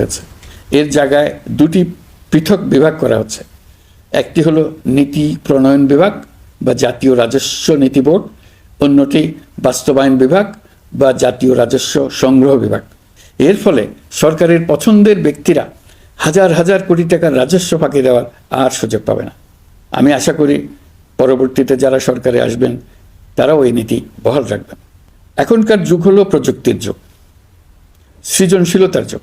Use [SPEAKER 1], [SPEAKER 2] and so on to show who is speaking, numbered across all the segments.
[SPEAKER 1] হয়েছে। এর জায়গায় দুটি পৃথক বিভাগ করা হচ্ছে। একটি হলো নীতি প্রণয়ন বিভাগ বা জাতীয় রাজস্ব নীতি বোর্ড, অন্যটি বাস্তবায়ন বিভাগ বা জাতীয় রাজস্ব সংগ্রহ বিভাগ। এর ফলে সরকারের পছন্দের ব্যক্তিরা হাজার হাজার কোটি টাকার রাজস্ব ফাঁকি দেওয়ার আর সুযোগ পাবে না। আমি আশা করি পরবর্তীতে যারা সরকারে আসবেন, তারাও এই নীতি বহাল রাখবেন। এখনকার যুগ হলো প্রযুক্তির যুগ, সৃজনশীলতার যুগ।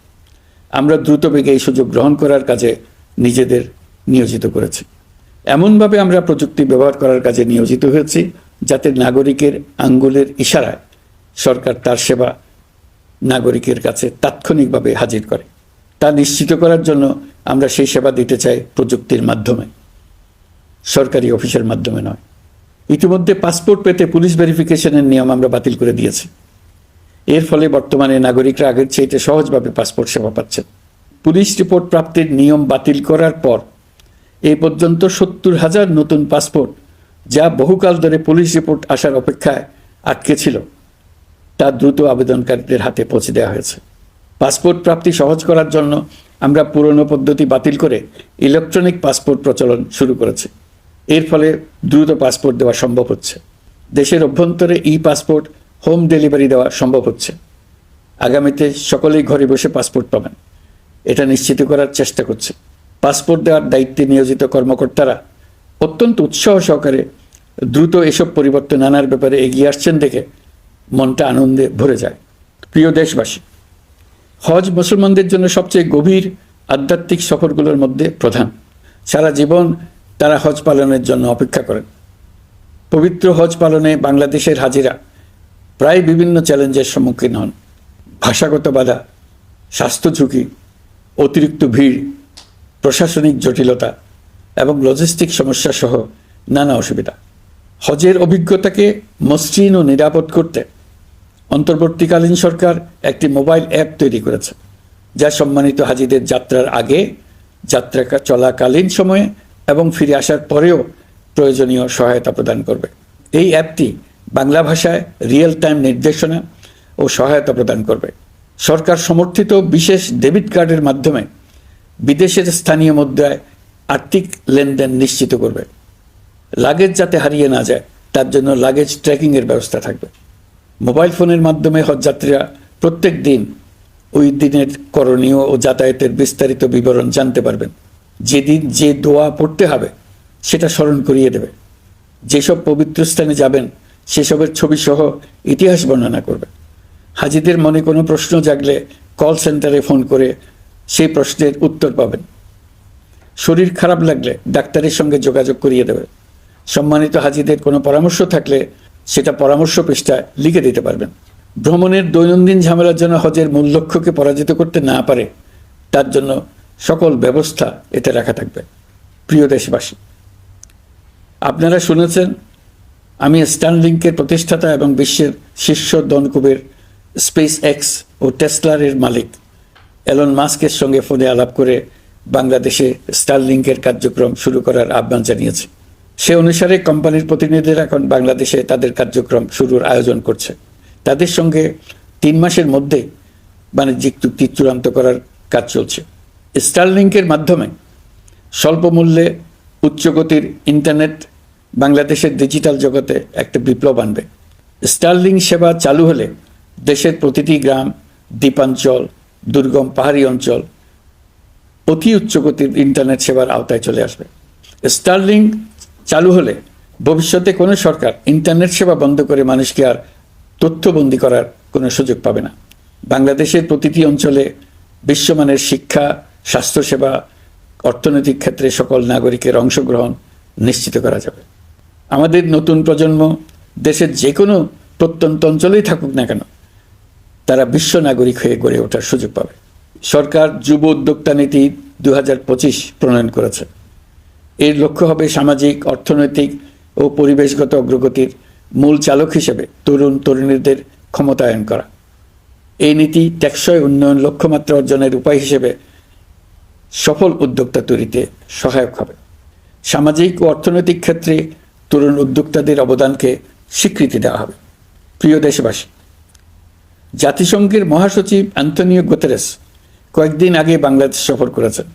[SPEAKER 1] আমরা দ্রুত বেগে এই সুযোগ গ্রহণ করার কাজে নিজেদের নিয়োজিত করেছি। এমনভাবে আমরা প্রযুক্তি ব্যবহার করার কাজে নিয়োজিত হয়েছি যাতে নাগরিকের আঙ্গুলের ইশারায় সরকার তার সেবা নাগরিকের কাছে তাৎক্ষণিকভাবে হাজির করে। তা নিশ্চিত করার জন্য আমরা সেই সেবা দিতে চাই প্রযুক্তির মাধ্যমে। সরকারি অফিসের মাধ্যমে নয়। ইতিমধ্যে পাসপোর্ট পেতে পুলিশ ভেরিফিকেশনের নিয়ম আমরা বাতিল করে দিয়েছি। এর ফলে বর্তমানে নাগরিকরা আগের চাইতে সহজভাবে পাসপোর্ট সেবা পাচ্ছেন। পুলিশ রিপোর্ট প্রাপ্তির নিয়ম বাতিল করার পর এই পর্যন্ত সত্তর হাজার নতুন পাসপোর্ট যা বহুকাল ধরে পুলিশ রিপোর্ট আসার অপেক্ষায় আটকে ছিল, তা দ্রুত আবেদনকারীদের হাতে পৌঁছে দেওয়া হয়েছে। পাসপোর্ট প্রাপ্তি সহজ করার জন্য আমরা পুরনো পদ্ধতি বাতিল করে ইলেকট্রনিক পাসপোর্ট প্রচলন শুরু করেছি। এর ফলে দ্রুত পাসপোর্ট দেওয়া সম্ভব হচ্ছে। দেশের অভ্যন্তরে ই পাসপোর্ট হোম ডেলিভারি দেওয়া সম্ভব হচ্ছে। আগামীতে সকলেই ঘরে বসে পাসপোর্ট পাবেন। এটা নিশ্চিত করার চেষ্টা করছে। পাসপোর্ট দেওয়ার দায়িত্বে নিয়োজিত কর্মকর্তারা অত্যন্ত উৎসাহ সহকারে দ্রুত এসব পরিবর্তন আনার ব্যাপারে এগিয়ে আসছেন দেখে মনটা আনন্দে ভরে যায়। প্রিয় দেশবাসী, হজ মুসলমানদের জন্য সবচেয়ে গভীর আধ্যাত্মিক সফরগুলোর মধ্যে প্রধান। সারা জীবন তারা হজ পালনের জন্য অপেক্ষা করেন। পবিত্র হজ পালনে বাংলাদেশের হাজিরা প্রায় বিভিন্ন চ্যালেঞ্জের সম্মুখীন হন। ভাষাগত বাধা, স্বাস্থ্য ঝুঁকি, অতিরিক্ত ভিড়, প্রশাসনিক জটিলতা এবং লজিস্টিক সমস্যা সহ নানা অসুবিধা। হজের অভিজ্ঞতাকে মসৃণ ও নিরাপদ করতে অন্তর্বর্তীকালীন সরকার একটি মোবাইল অ্যাপ তৈরি করেছে, যা সম্মানিত হাজিদের যাত্রার আগে যাত্রা চলাকালীন সময়ে এবং ফিরে আসার পরেও প্রয়োজনীয় সহায়তা প্রদান করবে। এই অ্যাপটি বাংলা ভাষায় রিয়েল টাইম নির্দেশনা ও সহায়তা প্রদান করবে। সরকার সমর্থিত বিশেষ ডেবিট কার্ডের মাধ্যমে বিদেশের স্থানীয় মুদ্রায় আর্থিক লেনদেন নিশ্চিত করবে। লাগেজ যাতে হারিয়ে না যায়, তার জন্য লাগেজ ট্র্যাকিংয়ের ব্যবস্থা থাকবে। মোবাইল ফোনের মাধ্যমে হজযাত্রীরা প্রত্যেক দিন ওই দিনের করণীয় ও যাতায়াতের বিস্তারিত বিবরণ জানতে পারবেন। যেদিন যে দোয়া পড়তে হবে, সেটা স্মরণ করিয়ে দেবে। যেসব পবিত্র স্থানে যাবেন সেসবের ছবি সহ ইতিহাস বর্ণনা করবে। হাজিদের মনে কোনো প্রশ্ন জাগলে কল সেন্টারে ফোন করে সেই প্রশ্নের উত্তর পাবেন। শরীর খারাপ লাগলে ডাক্তারের সঙ্গে যোগাযোগ করিয়ে দেবে। সম্মানিত হাজিদের কোনো পরামর্শ থাকলে সেটা পরামর্শ পৃষ্ঠায় লিখে দিতে পারবেন। ভ্রমণের দৈনন্দিন ঝামেলার জন্য হজের মূল লক্ষ্যকে পরাজিত করতে না পারে, তার জন্য সকল ব্যবস্থা এতে রাখা থাকবে। প্রিয় দেশবাসী, আপনারা শুনেছেন আমি স্টানলিংকের প্রতিষ্ঠাতা এবং বিশ্বের শীর্ষ দনকুবের স্পেস এক্স ও টেসলারের মালিক। এলন মাস্কের সঙ্গে ফোনে আলাপ করে বাংলাদেশে স্টারলিংকের কার্যক্রম শুরু করার আহ্বান জানিয়েছে। সে অনুসারে কোম্পানির প্রতিনিধিরা এখন বাংলাদেশে তাদের কার্যক্রম শুরুর আয়োজন করছে। তাদের সঙ্গে তিন মাসের মধ্যে বাণিজ্যিক চুক্তি চূড়ান্ত করার কাজ চলছে। স্টারলিংকের মাধ্যমে স্বল্প মূল্যে উচ্চগতির ইন্টারনেট বাংলাদেশের ডিজিটাল জগতে একটা বিপ্লব আনবে। স্টারলিং সেবা চালু হলে দেশের প্রতিটি গ্রাম, দ্বীপাঞ্চল, দুর্গম পাহাড়ি অঞ্চল অতি উচ্চগতির ইন্টারনেট সেবার আওতায় চলে আসবে। স্টারলিং চালু হলে ভবিষ্যতে কোনো সরকার ইন্টারনেট সেবা বন্ধ করে মানুষকে আর তথ্যবন্দি করার কোনো সুযোগ পাবে না। বাংলাদেশের প্রতিটি অঞ্চলে বিশ্বমানের শিক্ষা, স্বাস্থ্যসেবা, অর্থনৈতিক ক্ষেত্রে সকল নাগরিকের অংশগ্রহণ নিশ্চিত করা যাবে। আমাদের নতুন প্রজন্ম দেশের যে কোনো প্রত্যন্ত অঞ্চলেই থাকুক না কেন, তারা বিশ্ব নাগরিক হয়ে গড়ে ওঠার সুযোগ পাবে। সরকার যুব উদ্যোক্তা নীতি দু হাজার পঁচিশ প্রণয়ন করেছে। এর লক্ষ্য হবে সামাজিক, অর্থনৈতিক ও পরিবেশগত অগ্রগতির মূল চালক হিসেবে তরুণ তরুণীদের ক্ষমতায়ন করা। এই নীতি টেকসই উন্নয়ন লক্ষ্যমাত্রা অর্জনের উপায় হিসেবে সফল উদ্যোক্তা তৈরিতে সহায়ক হবে। সামাজিক ও অর্থনৈতিক ক্ষেত্রে তরুণ উদ্যোক্তাদের অবদানকে স্বীকৃতি দেওয়া হবে। প্রিয় দেশবাসী, জাতিসংঘের মহাসচিব অ্যান্টনিও গোতেরেস কয়েকদিন আগে বাংলাদেশ সফর করেছেন।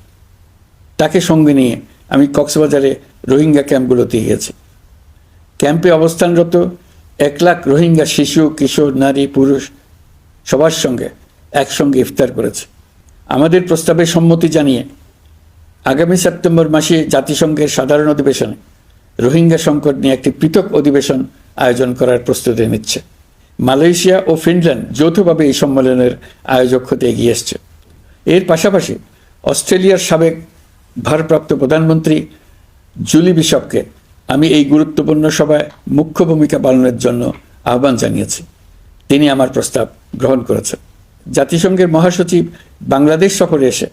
[SPEAKER 1] তাকে সঙ্গে নিয়ে আমি কক্সবাজারে রোহিঙ্গা ক্যাম্পগুলোতে গিয়েছি। ক্যাম্পে অবস্থানরত এক লাখ রোহিঙ্গা শিশু, কিশোর, নারী, পুরুষ সবার সঙ্গে একসঙ্গে ইফতার করেছে। আমাদের প্রস্তাবে সম্মতি জানিয়ে আগামী সেপ্টেম্বর মাসে জাতিসংঘের সাধারণ অধিবেশনে রোহিঙ্গা সংকট নিয়ে একটি পৃথক অধিবেশন আয়োজন করার প্রস্তুতি নিচ্ছে। মালয়েশিয়া ও ফিনল্যান্ড যৌথভাবে এই সম্মেলনের আয়োজক হতে এগিয়ে এসছে। এর পাশাপাশি অস্ট্রেলিয়ার সাবেক ভারপ্রাপ্ত প্রধানমন্ত্রী জুলি বিশপকে আমি এই গুরুত্বপূর্ণ সভায় মুখ্য ভূমিকা পালনের জন্য আহ্বান জানিয়েছি। তিনি আমার প্রস্তাব গ্রহণ করেছেন। জাতিসংঘের মহাসচিব বাংলাদেশ সফরে এসে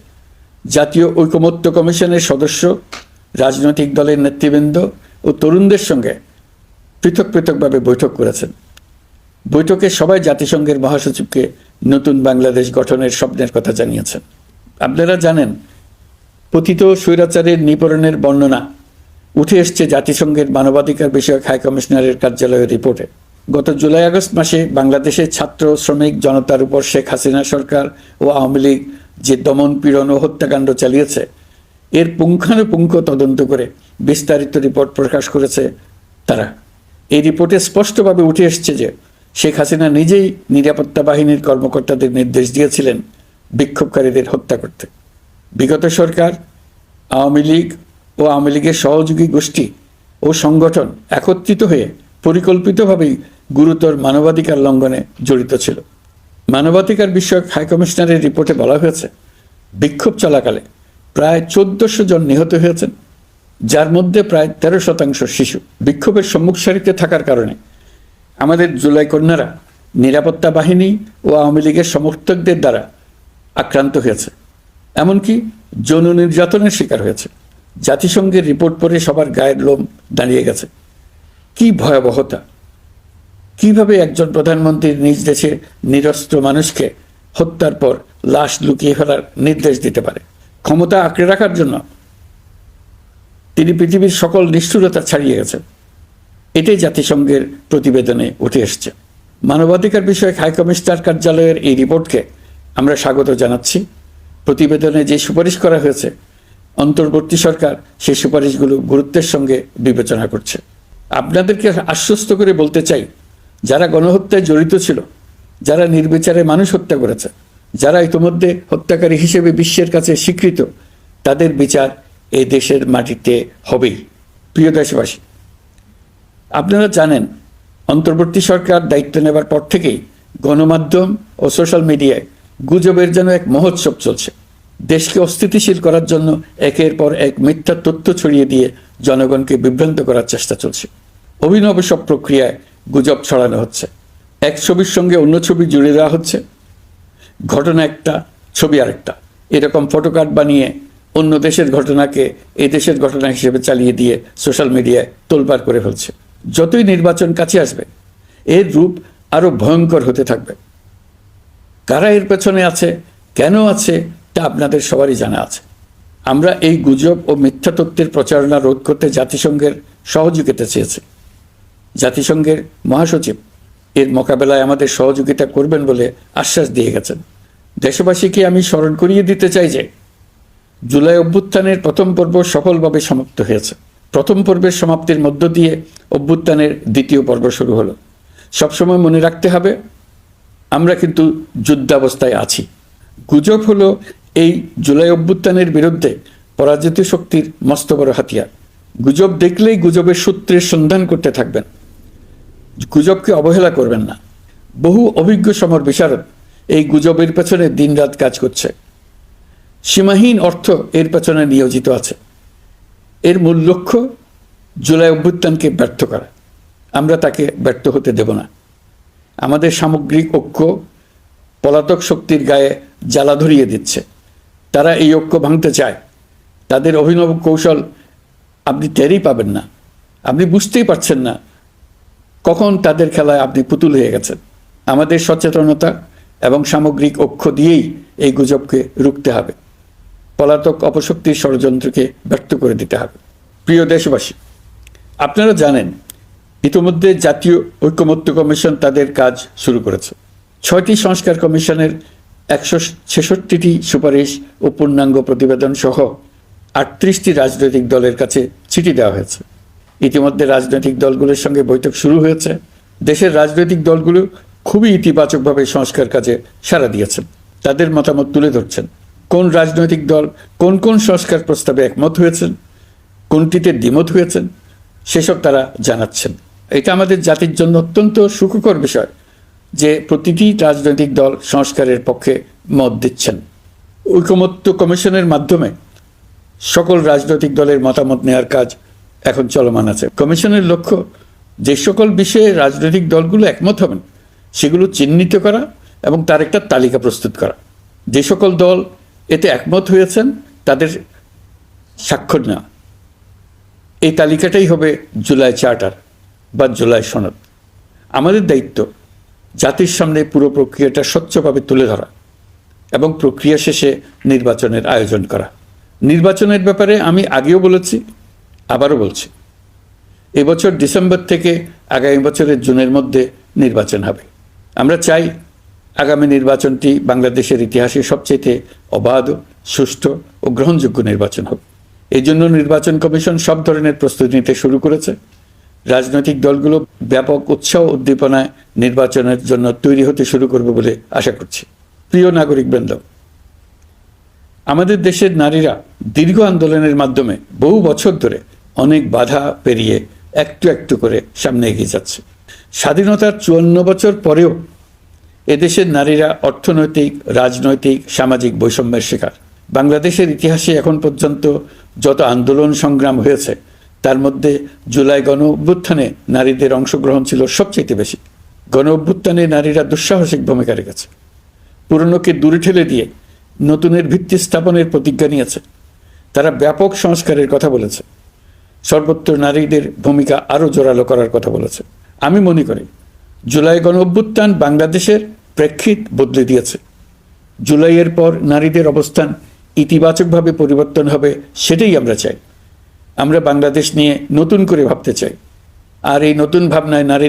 [SPEAKER 1] জাতীয় ঐকমত্য কমিশনের সদস্য, রাজনৈতিক দলের নেতৃবৃন্দ ও তরুণদের সঙ্গে পৃথক পৃথকভাবে বৈঠক করেছেন। বৈঠকে সবাই জাতিসংঘের মহাসচিবকে নতুন বাংলাদেশ গঠনের স্বপ্নের কথা জানিয়েছেন। আপনারা জানেন, পতিত স্বৈরাচারের নিপরণের বর্ণনা উঠে এসছে জাতিসংঘের মানবাধিকার বিষয়ক হাই কমিশনারের কার্যালয়ের রিপোর্টে। গত জুলাই আগস্ট মাসে বাংলাদেশের ছাত্র, শ্রমিক, জনতার উপর শেখ হাসিনা সরকার ও আওয়ামী লীগ যে দমন পীড়ন ও হত্যাকাণ্ড চালিয়েছে এর পুঙ্খানুপুঙ্খ তদন্ত করে বিস্তারিত রিপোর্ট প্রকাশ করেছে তারা। এই রিপোর্টে স্পষ্টভাবে উঠে এসছে যে শেখ হাসিনা নিজেই নিরাপত্তা বাহিনীর কর্মকর্তাদের নির্দেশ দিয়েছিলেন বিক্ষোভকারীদের হত্যা করতে। বিগত সরকার, আওয়ামী লীগ ও আওয়ামী লীগের সহযোগী গোষ্ঠী ও সংগঠন একত্রিত হয়ে পরিকল্পিতভাবেই গুরুতর মানবাধিকার লঙ্ঘনে জড়িত ছিল। মানবাধিকার বিষয়ক হাইকমিশনারের রিপোর্টে বলা হয়েছে, বিক্ষোভ চলাকালে প্রায় চোদ্দশো জন নিহত হয়েছেন, যার মধ্যে প্রায় তেরো শতাংশ শিশু। বিক্ষোভের সম্মুখ সারিতে থাকার কারণে আমাদের জুলাই কন্যারা নিরাপত্তা বাহিনী ও আওয়ামী লীগের সমর্থকদের দ্বারা আক্রান্ত হয়েছে। এমনকি যৌন নির্যাতনের শিকার হয়েছে। জাতিসংঘের রিপোর্ট পড়ে সবার গায়ের লোম দাঁড়িয়ে গেছে। কি ভয়াবহতা! কীভাবে একজন প্রধানমন্ত্রী নিজ দেশে নিরস্ত্র মানুষকে হত্যার পর লাশ লুকিয়ে ফেলার নির্দেশ দিতে পারে? ক্ষমতা আঁকড়ে রাখার জন্য তিনি পৃথিবীর সকল নিষ্ঠুরতা ছাড়িয়ে গেছেন। এটাই জাতিসংঘের প্রতিবেদনে উঠে এসছে। মানবাধিকার বিষয়ক হাইকমিশনার কার্যালয়ের এই রিপোর্টকে আমরা স্বাগত জানাচ্ছি। প্রতিবেদনে যে সুপারিশ করা হয়েছে, অন্তর্বর্তী সরকার সেই সুপারিশগুলো গুরুত্বের সঙ্গে বিবেচনা করছে। আপনাদেরকে আশ্বস্ত করে বলতে চাই, যারা গণহত্যায় জড়িত ছিল, যারা নির্বিচারে মানুষ হত্যা করেছে যারা ইতিমধ্যে হত্যাকারী হিসেবে বিশ্বের কাছে স্বীকৃত, তাদের বিচার এই দেশের মাটিতে হবেই। প্রিয় দেশবাসী, আপনারা জানেন, অন্তর্বর্তী সরকার দায়িত্ব নেবার পর থেকেই গণমাধ্যম ও সোশ্যাল মিডিয়ায় গুজবের যেন এক মহোৎসব চলছে। দেশকে অস্থিতিশীল করার জন্য একের পর এক মিথ্যা তথ্য ছড়িয়ে দিয়ে জনগণকে বিভ্রান্ত করার চেষ্টা চলছে। অভিনব সব প্রক্রিয়ায় গুজব ছড়ানো হচ্ছে। এক ছবির সঙ্গে অন্য ছবি জুড়ে দেওয়া হচ্ছে। ঘটনা একটা, ছবি আরেকটা। এরকম ফটোকার্ড বানিয়ে অন্য দেশের ঘটনাকে এই দেশের ঘটনা হিসেবে চালিয়ে দিয়ে সোশ্যাল মিডিয়ায় তোলপাড় করে ফেলছে। যতই নির্বাচন কাছে আসবে, এর রূপ আরও ভয়ঙ্কর হতে থাকবে। কারা এর পেছনে আছে, কেন আছে, তা আপনাদের সবারই জানা আছে। আমরা এই গুজব ও মিথ্যা তথ্যের প্রচারণা রোধ করতে জাতিসংঘের সহযোগিতা চেয়েছি। জাতিসংঘের মহাসচিব এর মোকাবেলায় আমাদের সহযোগিতা করবেন বলে আশ্বাস দিয়ে গেছেন। দেশবাসীকে আমি স্মরণ করিয়ে দিতে চাই যে, জুলাই অভ্যুত্থানের প্রথম পর্ব সফলভাবে সমাপ্ত হয়েছে। প্রথম পর্বের সমাপ্তির মধ্য দিয়ে অভ্যুত্থানের দ্বিতীয় পর্ব শুরু হলো। সবসময় মনে রাখতে হবে, আমরা কিন্তু যুদ্ধাবস্থায় আছি। গুজব হলো এই জুলাই অভ্যুত্থানের বিরুদ্ধে পরাজিত শক্তির মস্ত বড় হাতিয়ার। গুজব দেখলেই গুজবের সূত্রের সন্ধান করতে থাকবেন। গুজবকে অবহেলা করবেন না। বহু অভিজ্ঞ সমর বিশারদ এই গুজবের পেছনে দিনরাত কাজ করছে। সীমাহীন অর্থ এর পেছনে নিয়োজিত আছে। এর মূল লক্ষ্য জুলাই অভ্যুত্থানকে ব্যর্থ করা। আমরা তাকে ব্যর্থ হতে দেব না। আমাদের সামগ্রিক ঐক্য পলাতক শক্তির গায়ে জ্বালা ধরিয়ে দিচ্ছে। তারা এই ঐক্য ভাঙতে চায়। তাদের অভিনব কৌশল আপনি টেরই পাবেন না। আপনি বুঝতেই পারছেন না কখন তাদের খেলায় আপনি পুতুল হয়ে গেছেন? আমাদের সচেতনতা এবং সামগ্রিক অক্ষ দিয়েই এই গুজবকে রুখতে হবে। পলাতক অপশক্তির ষড়যন্ত্রকে ব্যর্থ করে দিতে হবে। প্রিয় দেশবাসী, আপনারা জানেন, ইতিমধ্যে জাতীয় ঐক্যমত্য কমিশন তাদের কাজ শুরু করেছে। ছয়টি সংস্কার কমিশনের একশো ছেষট্টিটি সুপারিশ ও পূর্ণাঙ্গ প্রতিবেদন সহ আটত্রিশটি রাজনৈতিক দলের কাছে চিঠি দেওয়া হয়েছে। ইতিমধ্যে রাজনৈতিক দলগুলোর সঙ্গে বৈঠক শুরু হয়েছে। দেশের রাজনৈতিক দলগুলো খুবই ইতিবাচকভাবে সংস্কার কাজে সাড়া দিয়েছেন তাদের মতামত তুলে ধরছেন। কোন রাজনৈতিক দল কোন কোন সংস্কার প্রস্তাবে একমত হয়েছেন? কোনটিতে দ্বিমত হয়েছেন? সেসব তারা জানাচ্ছেন। এটা আমাদের জাতির জন্য অত্যন্ত সুখকর বিষয় যে প্রতিটি রাজনৈতিক দল সংস্কারের পক্ষে মত দিচ্ছেন। ঐকমত্য কমিশনের মাধ্যমে সকল রাজনৈতিক দলের মতামত নেওয়ার কাজ এখন চলমান আছে। কমিশনের লক্ষ্য যে সকল বিষয়ে রাজনৈতিক দলগুলো একমত হবেন, সেগুলো চিহ্নিত করা এবং তার একটা তালিকা প্রস্তুত করা। যে সকল দল এতে একমত হয়েছেন, তাদের স্বাক্ষর নেওয়া। এই তালিকাটাই হবে জুলাই চার্টার বা জুলাই সনদ। আমাদের দায়িত্ব জাতির সামনে পুরো প্রক্রিয়াটা স্বচ্ছভাবে তুলে ধরা এবং প্রক্রিয়া শেষে নির্বাচনের আয়োজন করা। নির্বাচনের ব্যাপারে আমি আগেও বলেছি আবারও বলছি, এবছর ডিসেম্বর থেকে আগামী বছরের জুনের মধ্যে নির্বাচন হবে। আমরা চাই আগামী নির্বাচনটি বাংলাদেশের ইতিহাসে সবচেয়ে অবাধ, সুষ্ঠু ও গ্রহণযোগ্য নির্বাচন হবে এই জন্য নির্বাচন কমিশন সব ধরনের প্রস্তুতি নিতে শুরু করেছে। রাজনৈতিক দলগুলো ব্যাপক উৎসাহ উদ্দীপনায় নির্বাচনের জন্য তৈরি হতে শুরু করবে বলে আশা করছি। প্রিয় নাগরিক নাগরিকবৃন্দ আমাদের দেশের নারীরা দীর্ঘ আন্দোলনের মাধ্যমে বহু বছর ধরে অনেক বাধা পেরিয়ে একটু একটু করে সামনে এগিয়ে যাচ্ছে। স্বাধীনতার চুয়ান্ন বছর পরেও এদেশের নারীরা অর্থনৈতিক, রাজনৈতিক, সামাজিক বৈষম্যের শিকার। বাংলাদেশের ইতিহাসে এখন পর্যন্ত যত আন্দোলন সংগ্রাম হয়েছে, তার মধ্যে জুলাই গণ অভ্যুত্থানে নারীদের অংশগ্রহণ ছিল সবচেয়ে বেশি। গণ অভ্যুত্থানে নারীরা দুঃসাহসিক ভূমিকা রেখেছে। পুরনোকে দূরে ঠেলে দিয়ে নতুনের ভিত্তি স্থাপনের প্রতিজ্ঞা নিয়েছে। তারা ব্যাপক সংস্কারের কথা বলেছে। সর্বত্র নারীদের ভূমিকা আরও জোরালো করার কথা বলেছে। আমি মনে করি, জুলাই গণ অভ্যুত্থান বাংলাদেশের প্রেক্ষিত বদলে দিয়েছে। জুলাইয়ের পর নারীদের অবস্থান ইতিবাচকভাবে পরিবর্তন হবে সেটাই আমরা চাই। আমরা বাংলাদেশ নিয়ে নতুন করে ভাবতে চাই। আর এই নতুন ভাবনায় নারী